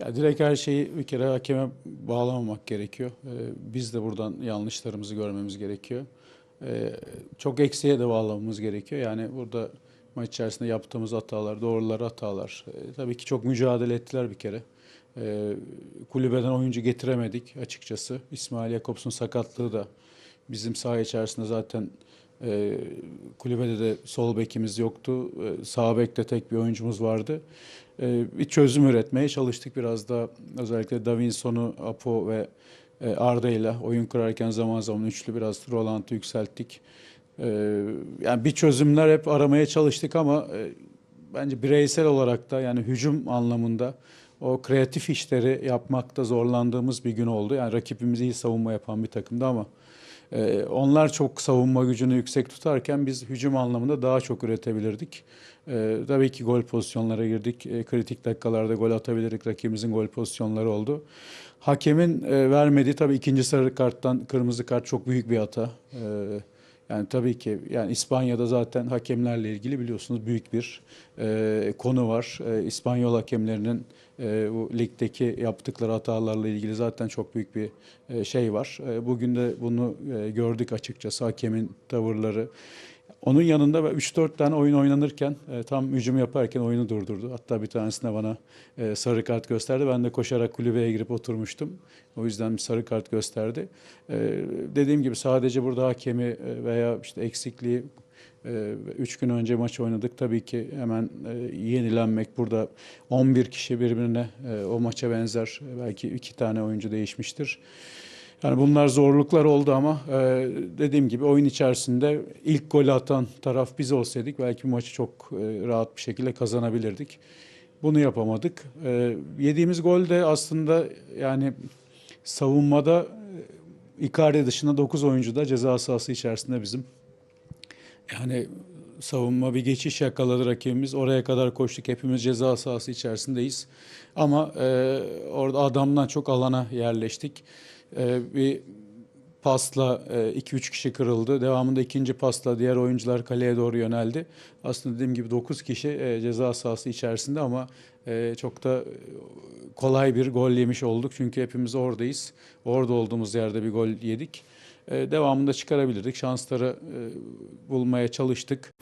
Ya direkt her şeyi bir kere hakeme bağlamamak gerekiyor. Ee, biz de buradan yanlışlarımızı görmemiz gerekiyor. Ee, çok eksiğe de bağlamamız gerekiyor. Yani burada maç içerisinde yaptığımız hatalar, doğrular hatalar. Ee, tabii ki çok mücadele ettiler bir kere. Ee, kulübeden oyuncu getiremedik açıkçası. İsmail Jakobs'un sakatlığı da bizim saha içerisinde zaten e, kulübede de sol bekimiz yoktu. E, sağ bekte tek bir oyuncumuz vardı. E, bir çözüm üretmeye çalıştık biraz da özellikle Davinson'u, Apo ve e, Arda ile oyun kurarken zaman zaman üçlü biraz Roland'ı yükselttik. E, yani bir çözümler hep aramaya çalıştık ama e, bence bireysel olarak da yani hücum anlamında o kreatif işleri yapmakta zorlandığımız bir gün oldu. Yani rakibimiz iyi savunma yapan bir takımdı ama ee, onlar çok savunma gücünü yüksek tutarken biz hücum anlamında daha çok üretebilirdik. Ee, tabii ki gol pozisyonlara girdik. Ee, kritik dakikalarda gol atabilirdik. Rakibimizin gol pozisyonları oldu. Hakemin e, vermediği tabii ikinci sarı karttan kırmızı kart çok büyük bir hata. Ee, yani tabii ki yani İspanya'da zaten hakemlerle ilgili biliyorsunuz büyük bir e, konu var. E, İspanyol hakemlerinin e, bu ligdeki yaptıkları hatalarla ilgili zaten çok büyük bir e, şey var. E, bugün de bunu e, gördük açıkçası hakemin tavırları. Onun yanında 3-4 tane oyun oynanırken e, tam hücum yaparken oyunu durdurdu. Hatta bir tanesine bana e, sarı kart gösterdi. Ben de koşarak kulübeye girip oturmuştum. O yüzden bir sarı kart gösterdi. E, dediğim gibi sadece burada hakemi veya işte eksikliği Üç gün önce maç oynadık. Tabii ki hemen yenilenmek burada 11 kişi birbirine o maça benzer. Belki iki tane oyuncu değişmiştir. Yani bunlar zorluklar oldu ama e, dediğim gibi oyun içerisinde ilk golü atan taraf biz olsaydık belki maçı çok e, rahat bir şekilde kazanabilirdik. Bunu yapamadık. E, yediğimiz gol de aslında yani savunmada e, Icardi dışında 9 oyuncu da ceza sahası içerisinde bizim. Yani savunma bir geçiş yakaladı rakibimiz. Oraya kadar koştuk. Hepimiz ceza sahası içerisindeyiz. Ama e, orada adamdan çok alana yerleştik. E, bir pasla 2-3 kişi kırıldı. Devamında ikinci pasla diğer oyuncular kaleye doğru yöneldi. Aslında dediğim gibi 9 kişi e, ceza sahası içerisinde ama e, çok da e, kolay bir gol yemiş olduk. Çünkü hepimiz oradayız. Orada olduğumuz yerde bir gol yedik. E, devamında çıkarabilirdik. Şansları e, bulmaya çalıştık.